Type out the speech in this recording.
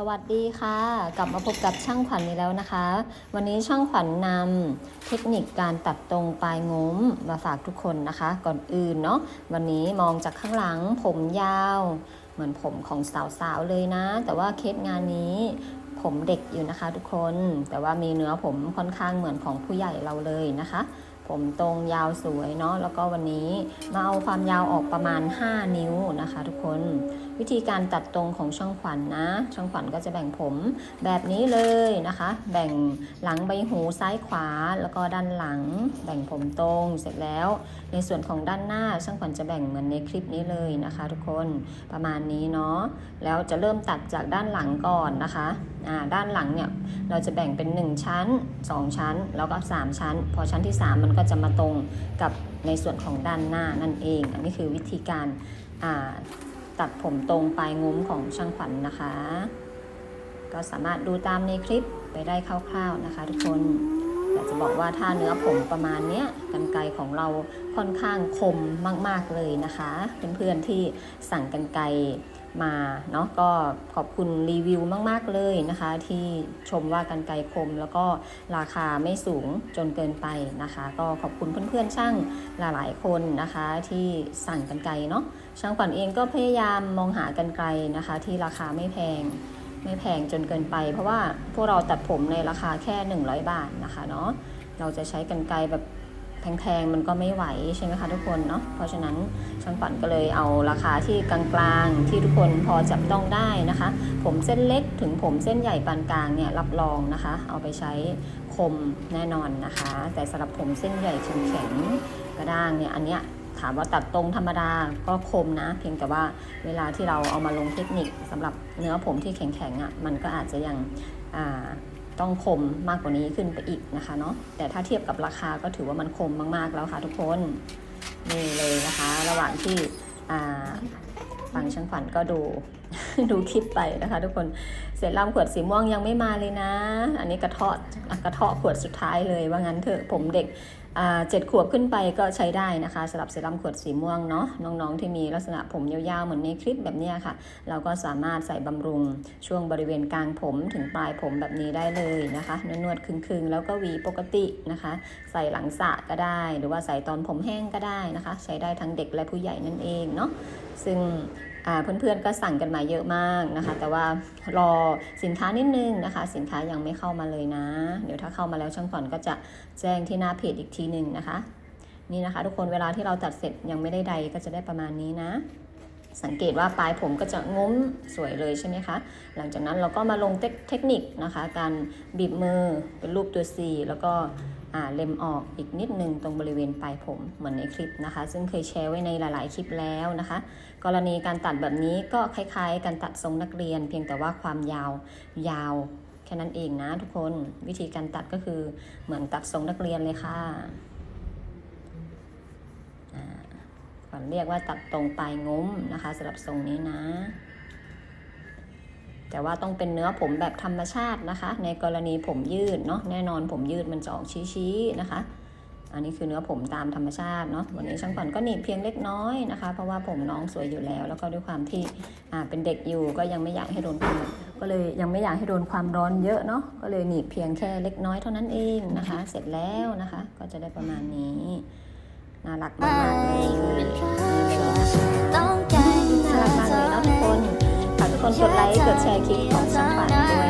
สวัสดีค่ะ กลับมาพบกับช่างขวัญนี้แล้วนะคะ วันนี้ช่างขวัญนำเทคนิคการตัดตรงปลายงุ้มมาฝากทุกคนนะคะ ก่อนอื่นเนาะวันนี้มองจากข้างหลังผมยาว เหมือนผมของสาวๆเลยนะ แต่ว่าเคสงานนี้ผมเด็กอยู่นะคะทุกคน แต่ว่ามีเนื้อผมค่อนข้างเหมือนของผู้ใหญ่เราเลยนะคะ ผมตรงยาวสวยเนาะแล้วก็วันนี้มาเอาความยาวออกประมาณ 5 นิ้วนะคะ ทุกคนวิธีการตัดตรงของช่างขวัญนนะ ช่างขวัญก็จะแบ่งผมแบบนี้เลยนะคะ แบ่งหลังใบหูซ้ายขวาแล้วก็ด้านหลัง แบ่งผมตรงเสร็จแล้ว ในส่วนของด้านหน้าช่างขวัญจะแบ่งเหมือนในคลิปนี้เลยนะคะ ทุกคนประมาณนี้เนาะแล้วจะเริ่มตัดจากด้านหลังก่อนนะคะด้านหลังเนี่ยเราจะแบ่งเป็น 1 ชั้น 2 ชั้น แล้วก็ 3 ชั้น พอชั้นที่ 3 มันก็จะมาตรงกับในส่วนของด้านหน้านั่นเอง อันนี้คือวิธีการตัดผมตรงปลายงุ้มของช่างขวัญนนะคะ ก็สามารถดูตามในคลิปไปได้คร่าวๆนะคะทุกคน จะบอกว่าถ้าเนื้อผมประมาณเนี้ยกันไกรของเราค่อนข้างคมมาก ๆเลยนะคะเพื่อนๆที่สั่งกันไกรมาเนาะก็ขอบคุณรีวิวมาก ๆ เลยนะคะ ที่ชมว่ากันไกรคมแล้วก็ราคาไม่สูงจนเกินไปนะคะ ก็ขอบคุณเพื่อน ๆ ช่างหลาย ๆ คนนะคะ ที่สั่งกันไกรเนาะช่างขวัญเองก็พยายามมองหากันไกลนะคะ ที่ราคาไม่แพง ไม่แพงจนเกินไป เพราะว่าพวกเราตัดผมในราคาแค่ 100 บาทนะคะเนาะเราจะใช้กันไกลแบบแพงๆมันก็ไม่ไหวใช่ไหมคะทุกคนเนาะเพราะฉะนั้นช่างขวัญก็เลยเอาราคาที่กลางๆที่ทุกคนพอจับต้องได้นะคะ ผมเส้นเล็กถึงผมเส้นใหญ่ปานกลางเนี่ยรับรองนะคะ เอาไปใช้คมแน่นอนนะคะ แต่สำหรับผมเส้นใหญ่แข็งกระด้างเนี่ยอันเนี้ย ถามว่าตัดตรงธรรมดาก็คมนะ เพียงแต่ว่าเวลาที่เราเอามาลงเทคนิคสำหรับเนื้อผมที่แข็งๆอะ่ะมันก็อาจจะยังต้องคมมากกว่านี้ขึ้นไปอีกนะคะเนาะแต่ถ้าเทียบกับราคาก็ถือว่ามันคมมากๆแล้วค่ะทุกคนนี่เลยนะคะ ระหว่างที่อ่าฟังช่างขวัญก็ดู ดูคลิปไปนะคะทุกคนเสร็จลำขวดสีม่วงยังไม่มาเลยนะ อันนี้กระเทาะกระเทาะขวดสุดท้ายเลยว่างั้นเถอะผมเด็กเจ็ดขวบขึ้นไปก็ใช้ได้นะคะสำหรับเซรั่มขวดสีม่วงเนาะน้องๆ ที่มีลักษณะผมยาวๆ เหมือนในคลิปแบบนี้ค่ะ เราก็สามารถใส่บำรุงช่วงบริเวณกลางผมถึงปลายผมแบบนี้ได้เลยนะคะนวดๆคึงๆ แล้วก็วีปกตินะคะ ใส่หลังสระก็ได้ หรือว่าใส่ตอนผมแห้งก็ได้นะคะ ใช้ได้ทั้งเด็กและผู้ใหญ่นั่นเองเนาะซึ่ง เพื่อนๆก็สั่งกันมาเยอะมากนะคะ แต่ว่ารอสินค้านิดนึงนะคะ สินค้ายังไม่เข้ามาเลยนะ เดี๋ยวถ้าเข้ามาแล้วช่างขวัญก็จะแจ้งที่หน้าเพจอีกทีหนึ่งนะคะ นี่นะคะ ทุกคนเวลาที่เราตัดเสร็จยังไม่ได้ใดก็จะได้ประมาณนี้นะ สังเกตว่าปลายผมก็จะงุ้มสวยเลยใช่ไหมคะ หลังจากนั้นเราก็มาลงเทคนิคนะคะ การบีบมือเป็นรูปตัว C แล้วก็ เล็มออกอีกนิดนึงตรงบริเวณปลายผมเหมือนในคลิปนะคะ ซึ่งเคยแชร์ไว้ในหลาย ๆ คลิปแล้วนะคะ กรณีการตัดแบบนี้ก็คล้ายๆ การตัดทรงนักเรียน เพียงแต่ว่าความยาวยาวแค่นั้นเองนะทุกคนวิธีการตัดก็คือเหมือนตัดทรงนักเรียนเลยค่ะอ่าขวัญเรียกว่าตัดตรงปลายงุ้มนะคะสำหรับทรงนี้นะ แต่ว่าต้องเป็นเนื้อผมแบบธรรมชาตินะคะ ในกรณีผมยืดเนาะแน่นอนผมยืดมันจะออกชี้ๆนะคะ อันนี้คือเนื้อผมตามธรรมชาติเนาะวันนี้ช่างขวัญก็หนีบเพียงเล็กน้อยนะคะ เพราะว่าผมน้องสวยอยู่แล้ว แล้วก็ด้วยความที่อ่าเป็นเด็กอยู่ก็ยังไม่อยากให้โดนความก็เลยยังไม่อยากให้โดนความร้อนเยอะเนาะก็เลยหนีบเพียงแค่เล็กน้อยเท่านั้นเองนะคะ เสร็จแล้วนะคะ ก็จะได้ประมาณนี้น่ารักมากๆเลย กดไลค์ กดแชร์คลิปของช่องฝันด้วย